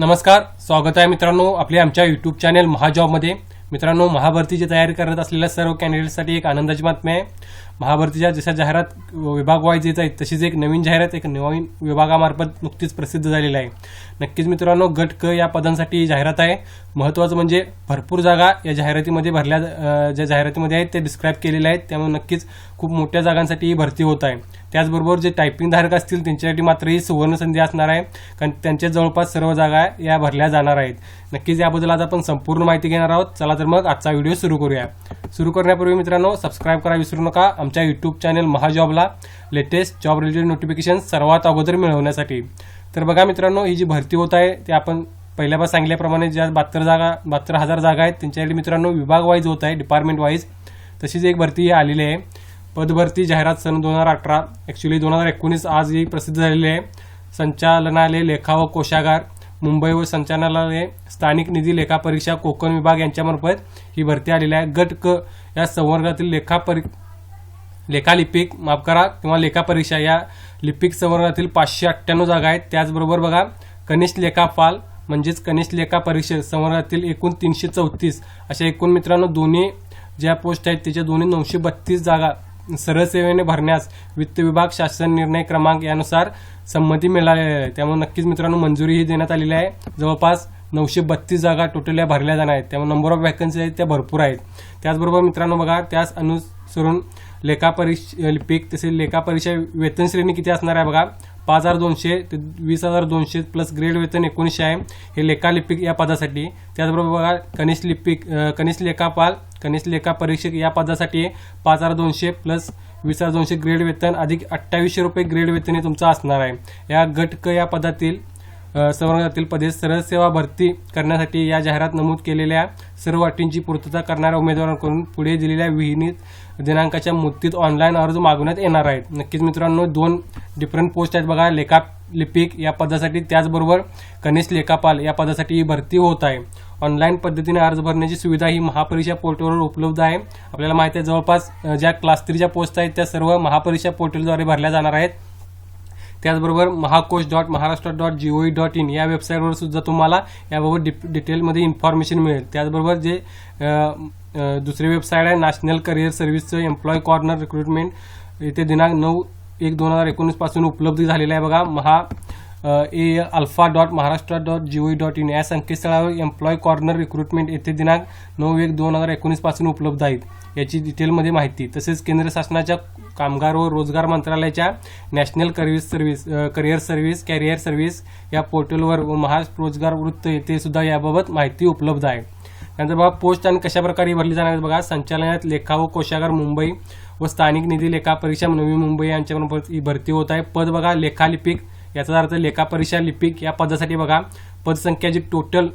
नमस्कार स्वागत आहे मित्रांनो आपल्या आमच्या युट्यूब चॅनेल महाजॉबमध्ये. मित्रांनो महाभरतीची तयारी करत असलेल्या सर्व कॅन्डिडेटसाठी एक आनंदाची बातमी आहे. महाभारतीच्या जशा जाहिरात विभाग वाईज येत आहेत तशीच एक नवीन जाहिरात एक नवीन विभागामार्फत नुकतीच प्रसिद्ध झालेली आहे. नक्कीच मित्रांनो गट क या पदांसाठी ही जाहिरात आहे. महत्त्वाचं म्हणजे भरपूर जागा या जाहिरातीमध्ये भरल्या ज्या जाहिरातीमध्ये आहेत ते डिस्क्राईब केलेल्या आहेत. त्यामुळे नक्कीच खूप मोठ्या जागांसाठी ही भरती होत आहे. त्याचबरोबर जे टायपिंग धारक असतील त्यांच्यासाठी मात्र ही सुवर्ण संधी असणार आहे. कारण त्यांच्या जवळपास सर्व जागा या भरल्या जाणार आहेत. नक्कीच याबद्दल आज आपण संपूर्ण माहिती घेणार आहोत. चला तर मग आजचा व्हिडिओ सुरू करूया. सुरू करण्यापूर्वी मित्रांनो सबस्क्राईब करा विसरू नका. आमच्या युट्यूब चॅनल महाजॉबला लेटेस्ट जॉब रिलेटेड नोटिफिकेशन सर्वात अगोदर मिळवण्यासाठी. तर बघा मित्रांनो ही जी भरती होत आहे ते आपण पहिल्यापासून सांगितल्याप्रमाणे ज्या बहात्तर जागा बहात्तर हजार जागा आहेत त्यांच्यासाठी मित्रांनो विभाग वाईज होत आहे डिपार्टमेंट वाईज तशीच एक भरती ही आलेली आहे. पदभरती जाहिरात सन दोन हजार अठरा. ॲक्च्युली दोन हजार एकोणीस आज ही प्रसिद्ध झालेली आहे. संचालनालय लेखा व कोशागार मुंबई व संचालनालय स्थानिक निधी लेखा परीक्षा कोकण विभाग यांच्यामार्फत ही भरती आलेली आहे. गट क या संवर्गातील लेखा परी लेखालिपिक माफ करा किंवा लेखापरीक्षा या लिपिक संवर्गातील पाचशे अठ्ठ्याण्णव जागा आहेत. त्याचबरोबर बघा कनिष्ठ लेखापाल म्हणजेच कनिष्ठ लेखा परिषद संवर्गातील एकूण तीनशे चौतीस अशा एकूण मित्रांनो दोन्ही ज्या पोस्ट आहेत त्याच्या दोन्ही नऊशे बत्तीस जागा सरळ सेवेने भरण्यास वित्त विभाग शासन निर्णय क्रमांक यानुसार संमती मिळालेली आहे. त्यामुळे नक्कीच मित्रांनो मंजुरीही देण्यात आलेली आहे. जवळपास नऊशे बत्तीस जागा टोटल या भरल्या जाणार आहेत. त्यामुळे नंबर ऑफ वॅकन्सी आहेत त्या भरपूर आहेत. त्याचबरोबर मित्रांनो बघा त्याच अनुसरून लेखा परीक्षा लिपिक तसेच लेखा परीक्षा वेतन श्रेणी किती असणार आहे बघा? पाच हजार दोनशे ते वीस हजार दोनशे प्लस ग्रेड वेतन एकोणीसशे आहे. हे लेखा लिपिक या पदासाठी. त्याचबरोबर बघा कनिष्ठ लिपिक कनिष्ठ लेखापाल कनिष्ठ लेखा परीक्षक या पदासाठी पाच हजार दोनशे प्लस वीस हजार दोनशे ग्रेड वेतन अधिक अठ्ठावीसशे रुपये ग्रेड वेतन हे तुमचं असणार आहे. या गट क या पदातील संवर्गातील पदे सरळ सेवा भरती करण्यासाठी या जाहिरात नमूद केलेल्या सर्व अटींची पूर्तता करणाऱ्या उमेदवारांकडून पुढे दिलेल्या विहिणीत दिनांकाच्या मुदतीत ऑनलाईन अर्ज मागवण्यात येणार आहेत. नक्कीच मित्रांनो दोन डिफरंट पोस्ट आहेत बघा. लेखा लिपिक या पदासाठी त्याचबरोबर कनिष्ठ लेखापाल या पदासाठी ही भरती होत आहे. ऑनलाईन पद्धतीने अर्ज भरण्याची सुविधा ही महापरीक्षा पोर्टलवर उपलब्ध आहे. आपल्याला माहिती आहे जवळपास ज्या क्लास थ्रीच्या पोस्ट आहेत त्या सर्व महापरीक्षा पोर्टलद्वारे भरल्या जाणार आहेत. त्याचबरोबर Mahakosh dot Maharashtra dot G O dot in या वेबसाईटवर सुद्धा तुम्हाला याबाबत डि डिटेलमध्ये इन्फॉर्मेशन मिळेल. त्याचबरोबर जे दुसरी वेबसाईट आहे नॅशनल करिअर सर्व्हिसचं एम्प्लॉय कॉर्नर रिक्रुटमेंट येथे दिनांक नऊ एक दोन हजार एकोणीसपासून उपलब्ध झालेलं आहे बघा Maha A alpha dot Maharashtra dot G O dot in. या संकेतस्थळावर एम्प्लॉय कॉर्नर रिक्रुटमेंट येथे दिनांक नऊ एक दोन हजार एकोणीसपासून उपलब्ध आहेत. याची डिटेलमध्ये माहिती. तसेच केंद्र शासनाच्या कामगार व रोजगार मंत्रालयाच्या national career service career service career service या पोर्टलवर व महा रोजगार वृत्त येथे सुद्धा याबाबत माहिती उपलब्ध आहे. त्यानंतर बघा पोस्ट आणि कशा प्रकारे भरली जाणार बघा. संचालनात लेखा व कोशागार मुंबई व स्थानिक निधी लेखा परीक्षा नवी मुंबई यांच्याकडून भरती होत आहे. पद बघा लेखालिपिक याचा अर्थ लेखा परीक्षा लिपिक या पदासाठी बघा. पदसंख्या जी total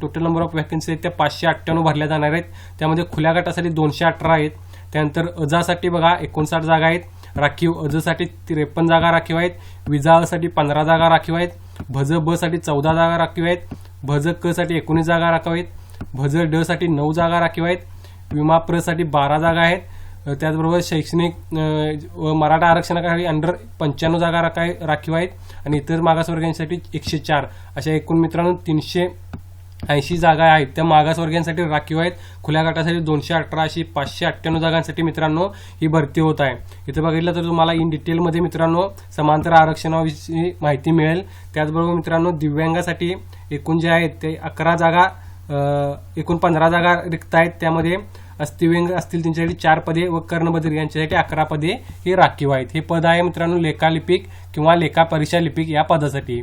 total number of vacancy आहेत त्या पाचशे अठ्ठ्याण्णव भरल्या जाणार आहेत. त्यामध्ये खुल्या गटासाठी दोनशे अठरा आहेत. त्यानंतर अजासाठी बघा एकोणसाठ जागा आहेत. राखीव अजसाठी त्रेपन्न जागा राखीव आहेत. विजासाठी पंधरा जागा राखीव आहेत. भज ब साठी चौदा जागा राखीव आहेत. भज क साठी एकोणीस जागा राखीव आहेत. भज ड साठी नऊ जागा राखीव आहेत. विमा प्रसाठी बारा जागा आहेत. त्याचबरोबर शैक्षणिक व मराठा आरक्षणाखाली अंडर पंच्याण्णव जागा राखाय राखीव आहेत आणि इतर मागासवर्गीयांसाठी एकशे चार. अशा एकूण मित्रांनो तीनशे ऐंशी जागा आहेत. त्या मागासवर्गीयांसाठी राखीव आहेत. खुल्या गटासाठी दोनशे अठरा अशी पाचशे अठ्ठ्याण्णव जागांसाठी मित्रांनो ही भरती होत आहे. इथं बघितलं तर तुम्हाला इन डिटेलमध्ये मित्रांनो समांतर आरक्षणाविषयी माहिती मिळेल. त्याचबरोबर मित्रांनो दिव्यांगासाठी एकूण जे आहेत ते अकरा जागा एकूण पंधरा जागा रिक्त आहेत. त्यामध्ये अस्थिव्यंग असतील त्यांच्यासाठी चार पदे व कर्णबधीर यांच्यासाठी अकरा पदे हे राखीव आहेत. हे पद आहे मित्रांनो लेखालिपिक किंवा लेखा परीक्षा लिपिक या पदासाठी.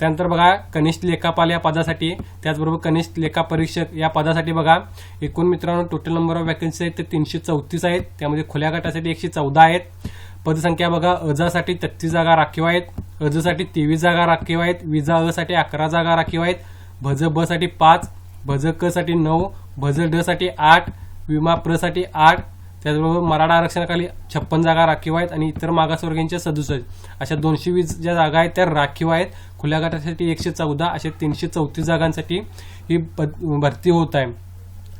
त्यानंतर बघा कनिष्ठ लेखापाल या पदासाठी. त्याचबरोबर कनिष्ठ लेखा परीक्षक या पदासाठी बघा. एकूण मित्रांनो टोटल नंबर ऑफ वॅकन्सी आहेत ते तीनशे चौतीस आहेत. त्यामध्ये खुल्या गटासाठी एकशे चौदा आहेत. पदसंख्या बघा अजासाठी तेहतीस जागा राखीव आहेत. अजसाठी तेवीस जागा राखीव आहेत. विजा असाठी अकरा जागा राखीव आहेत. भज ब साठी पाच भज क साठी नऊ भज ड साठी आठ विमा प्रसाठी आठ त्याचबरोबर मराठा आरक्षणाखाली छप्पन जागा राखीव आहेत आणि इतर मागासवर्गीयांच्या सदुसष्ट अशा दोनशे वीस ज्या जागा आहेत त्या राखीव आहेत. खुल्या गटासाठी एकशे चौदा अशा तीनशे चौतीस जागांसाठी ही भरती होत आहे.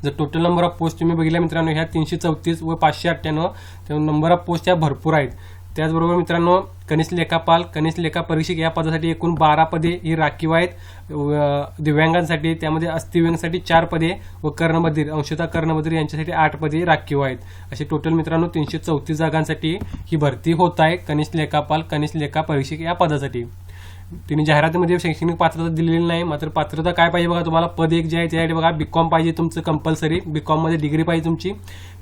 जर टोटल नंबर ऑफ पोस्ट तुम्ही बघितल्या मित्रांनो ह्या तीनशे चौतीस व पाचशे अठ्ठ्याण्णव नंबर ऑफ पोस्ट ह्या भरपूर आहेत. त्याचबरोबर मित्रांनो कनिष्ठ लेखापाल कनिष्ठ लेखा परीक्षक या पदासाठी एकूण बारा पदे ही राखीव आहेत. दिव्यांगांसाठी त्यामध्ये अस्थिव्यांगासाठी चार पदे व कर्णबधीर अंशतः कर्णबधीर यांच्यासाठी आठ पदे राखीव आहेत. असे टोटल मित्रांनो तीनशे चौतीस जागांसाठी ही भरती होत आहे कनिष्ठ लेखापाल कनिष्ठ लेखा परीक्षक या पदासाठी. तिने जाहिरातीमध्ये शैक्षणिक पात्रता दिलेली नाही मात्र पात्रता काय पाहिजे बघा तुम्हाला? पद एक जे आहे त्यासाठी बघा बीकॉम पाहिजे तुमचं कंपल्सरी बीकॉममध्ये डिग्री पाहिजे तुमची.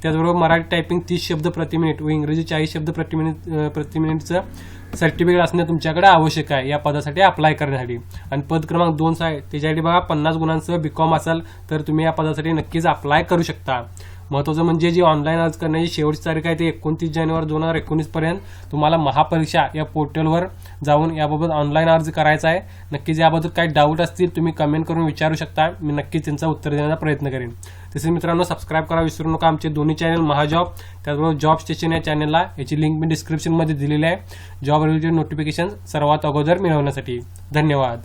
त्याचबरोबर मराठी टायपिंग तीस शब्द प्रति मिनिट व इंग्रजी चाळीस शब्द प्रति मिनिट प्रति मिनिटचं सर्टिफिकेट असणं तुमच्याकडे आवश्यक आहे. या पदासाठी अप्लाय करण्यासाठी. आणि पद क्रमांक दोन आहे. त्याच्यासाठी बघा पन्नास गुणांसह बीकॉम असाल तर तुम्ही या पदासाठी नक्कीच अप्लाय करू शकता. महत्वाचं म्हणजे जी ऑनलाईन अर्ज करण्याची शेवटची तारीख आहे ती एकोणतीस जानेवारी दोन हजार एकोणीस पर्यंत तुम्हाला महापरीक्षा या पोर्टलवर जाऊन याबाबत ऑनलाईन अर्ज करायचा आहे. नक्कीच याबद्दल काही डाऊट असतील तुम्ही कमेंट करून विचारू शकता. मी नक्कीच त्यांचा उत्तर देण्याचा प्रयत्न करेन. तसेच मित्रांनो सबस्क्राईब करा. विसरू नका आमचे दोन्ही चॅनल महाजॉब. त्याचबरोबर जॉब स्टेशन या चॅनलला याची लिंक मी डिस्क्रिप्शनमध्ये दिलेली आहे. जॉब रिलेटेड नोटिफिकेशन सर्वात अगोदर मिळवण्यासाठी. धन्यवाद.